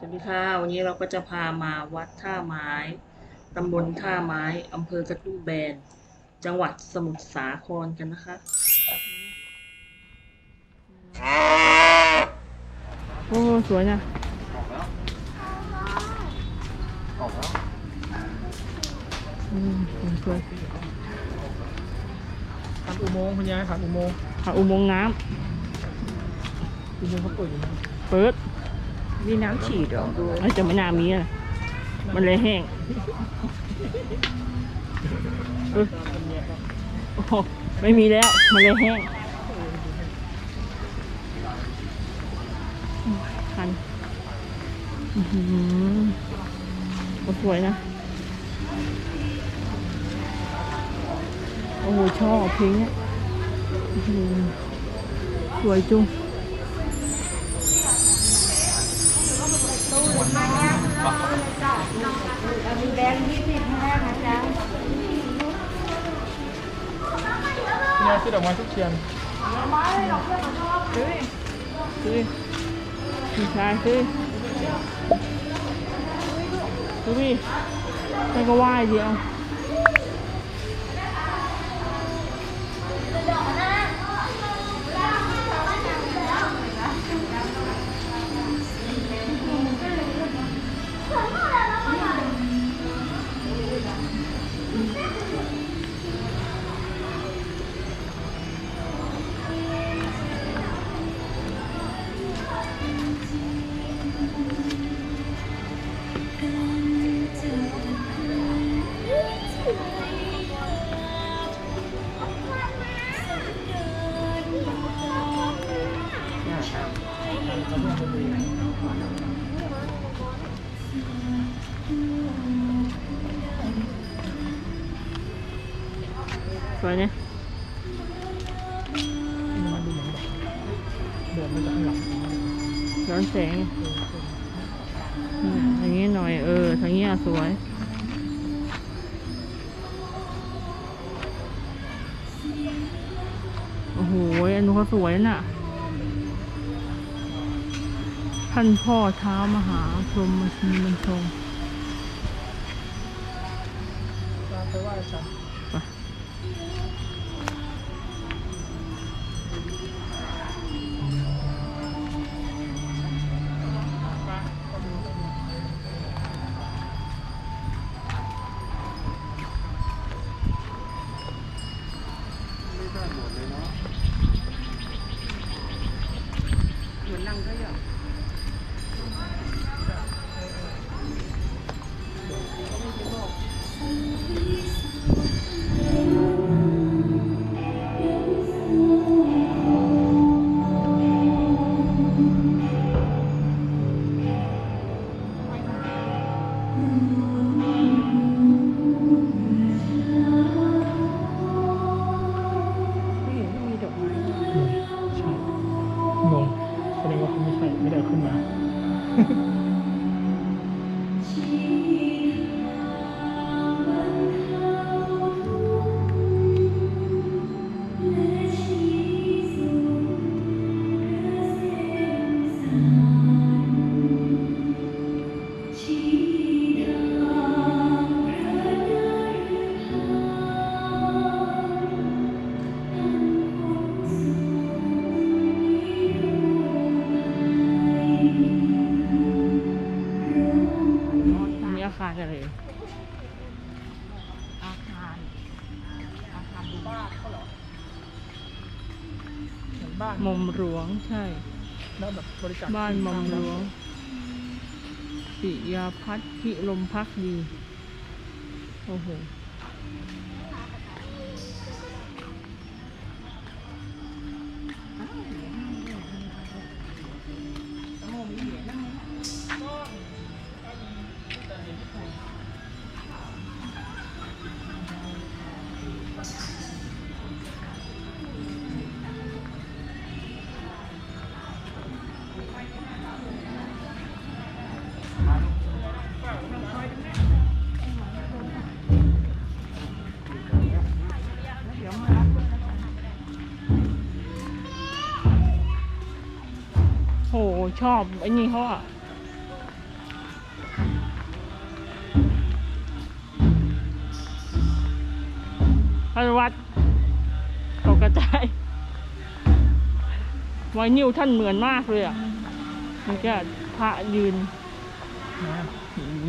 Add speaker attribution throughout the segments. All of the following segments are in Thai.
Speaker 1: สวัสดีค่ะ วันนี้เราก็จะพามาวัดท่าไม้ ตำบลท่าไม้ อำเภอกระทุ่มแบน จังหวัดสมุทรสาครกันนะคะ โอ้ สวยนะ
Speaker 2: ออกแล้ว ออกแล้ว
Speaker 1: อืมสวย
Speaker 2: ผ่านอุโมงค์คุณยายผ่านอุโมงค์
Speaker 1: ๆค่ะอุโมงค์น้
Speaker 2: อุโมงค์เขาเปิดอยู่นะำ
Speaker 1: เปิด
Speaker 3: มีน้ำฉีดเหรอดู
Speaker 1: ไอ้จะไม่น่ามีอะ มันเลยแห้งเออโอ้โหไม่มีแล้ว มันเลยแห้งคันอื้อหือโอ้สวยนะ โอ้โหชอบเพลงเนี้ยอื้อหือสวยจุง
Speaker 3: มีแบงค์ยี่สิบห้านะจ๊ะ
Speaker 2: คุณยายซื้อดอกไม้ทุกเทียน
Speaker 1: ซื้อพี่ชายซื้อซื้อพี่ให้ก็ไหว้เดียว สวยเนี่ย
Speaker 2: มันดูเหมือนแบบเดินมาจากข้างหลัง
Speaker 1: ย้อนแสงอย่างนี้หน่อยเออทางนี้อะสวยโอ้โหอันนู้นเขาสวยน่ะท่านพ่อเท้ามหาพรหมชินบัญชง
Speaker 2: ตามไปไหว้ฉันา
Speaker 1: คารอะไร
Speaker 3: อาคาร อาคารดูบ้านเขาเหรอ
Speaker 2: เหมือนบ้าน
Speaker 1: หมอมหลวงใช่
Speaker 2: แล้วแบบบริจาค
Speaker 1: บ้านหมอมหลวง ปิยาพัฒน์พิลมพักดี โอ้โห ชอบไอ้นี่เขาอะพระวัดตกกระจายไวนิ้วท่านเหมือนมากเลยอะ มันก็พระยืน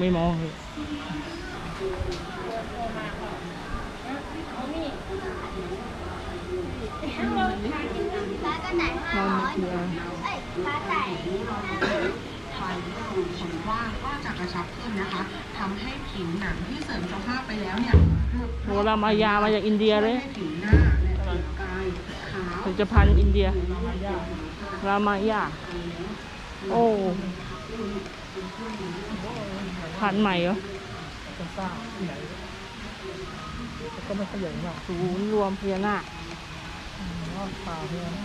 Speaker 1: ไม่มองเลย
Speaker 4: นห้าร้อยเอ้ยฟ้าใส่
Speaker 3: ไฟที่ผลว่างก็จะกระชับขึ้นนะคะทำให้ผิวหนังที่เสริมสภาพไปแล้วเนี่ย
Speaker 1: โหรามายามาจากอินเดียเลย
Speaker 3: ให้ผิวหน้าและผิวกายขาว
Speaker 1: ผลิตภัณฑ์อินเดีย รามายา โอ้ผ่านใหม่เหรอ
Speaker 2: จะสร้างที่ไหนแต่ก็ไม่ขยันมาก
Speaker 1: ศูนย์รวมพญานาค
Speaker 2: อืมว่าเนี่ยน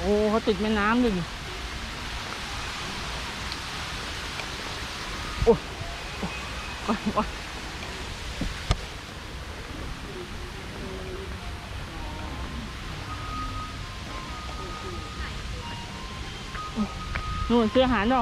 Speaker 1: โอ้เขาติดแม่น้ำเลยโอ้ย โอ้ยโอ้ยนู่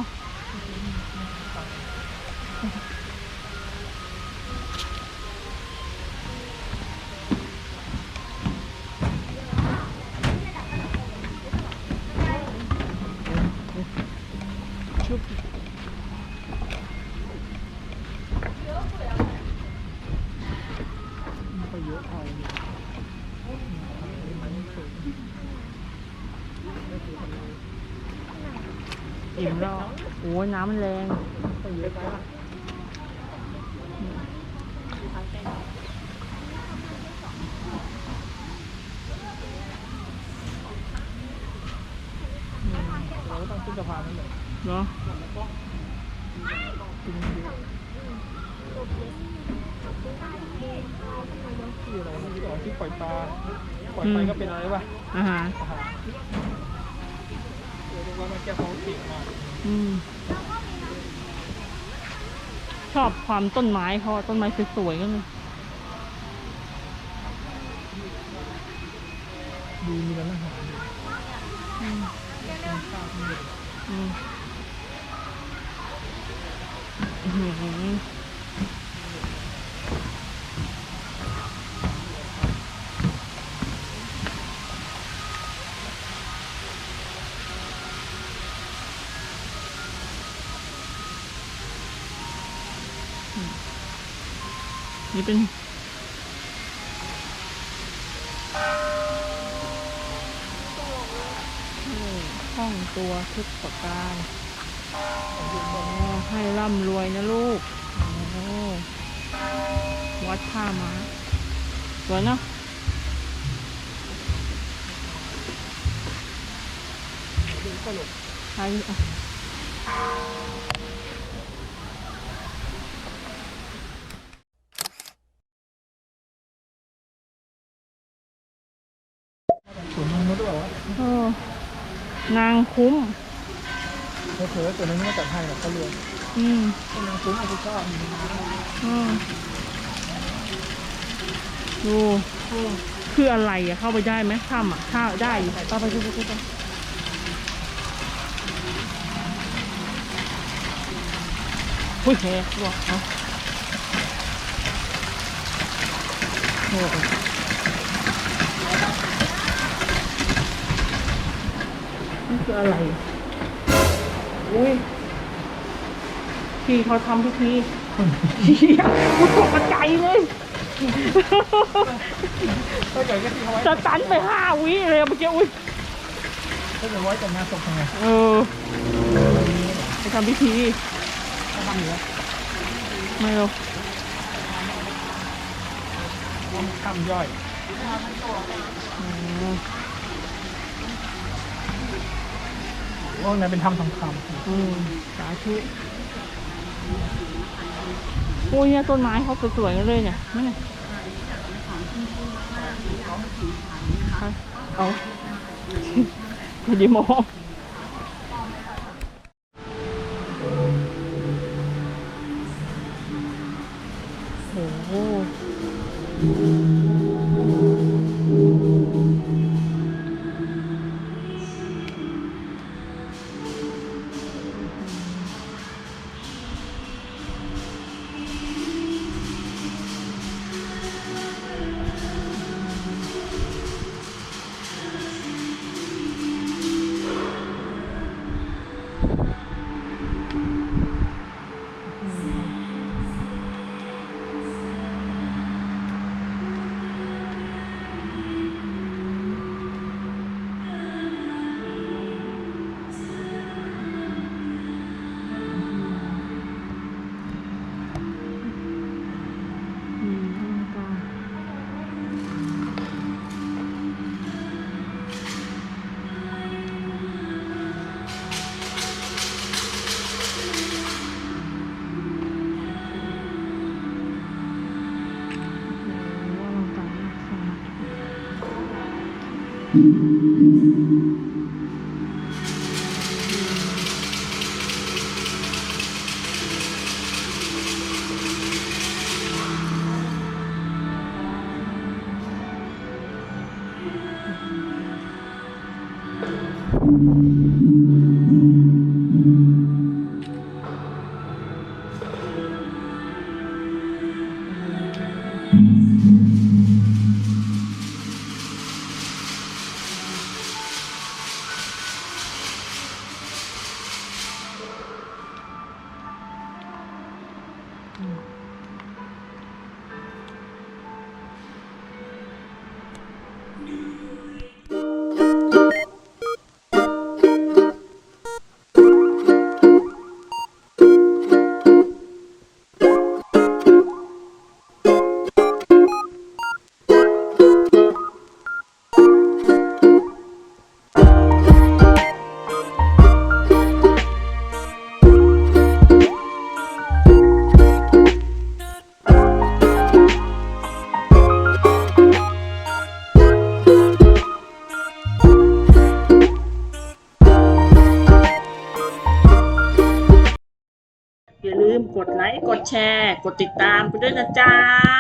Speaker 1: อ้
Speaker 2: ยน้ำ
Speaker 1: มันแรง
Speaker 2: ก็เยอะไปละอืมเราก็ต้องขึ้นสะพานนั่นแหละ
Speaker 1: เนาะ
Speaker 2: จริงๆที่อะไรนะที่บอกที่ปล่อยปลา ปล่อยไปก็เป็นอะไรวะ
Speaker 1: อาหาร
Speaker 2: อาหารเดี๋ยวดูว่ามันแก้ของเก่งมาก
Speaker 1: อืม ชอบความต้นไม้เขาอะต้นไม้สวยๆก็เลย
Speaker 2: นี่เป็น
Speaker 1: ห้องตัวทุกประการให้ร่ำรวยนะลูก วัดท่ามาสวยเนอะ
Speaker 2: ดูตลก
Speaker 1: ใช่ อะ
Speaker 2: สวนนงนุชด้วยวะ
Speaker 1: เออนางคุ้ม
Speaker 2: เผลอๆตัวนั้นไม่จัดให้หรอกเขาเรียน
Speaker 1: อืม
Speaker 2: คนนางคุ้มเอาไปชอบ
Speaker 1: อืมดูคืออะไรอะเข้าไปได้ไหมถ้ำอะถ้าได้อยู่ไปไปไปไปไปไปอุ้ยแหกว่ะเอาโอ้โห นี่คืออะไร อุ้ยที่เขาทำพิธีเฮียกูตกใจเลย
Speaker 2: ถ้าเกิดก็ที่เขาไว้
Speaker 1: จะตันไปห้าวิเลยเมื่อกี้อุ้ย
Speaker 2: ถ้าเกิดไว้แต่งงานศพทำไง
Speaker 1: เออไปทำพิธี
Speaker 2: เขาทำอยู่แล้ว
Speaker 1: ไม่หรอก
Speaker 2: ว่ามันข้ามย่อย
Speaker 1: อืม
Speaker 2: ว่ามันเป็นทำทองค
Speaker 1: อืมสาธุโอ้ยเนี่ยต้นไม้เขาสวยๆกันเลยเนี่ยไม่เนี่ยเอา พอดีมอง อย่าลื กดติดตามไปด้วยนะจ๊ะ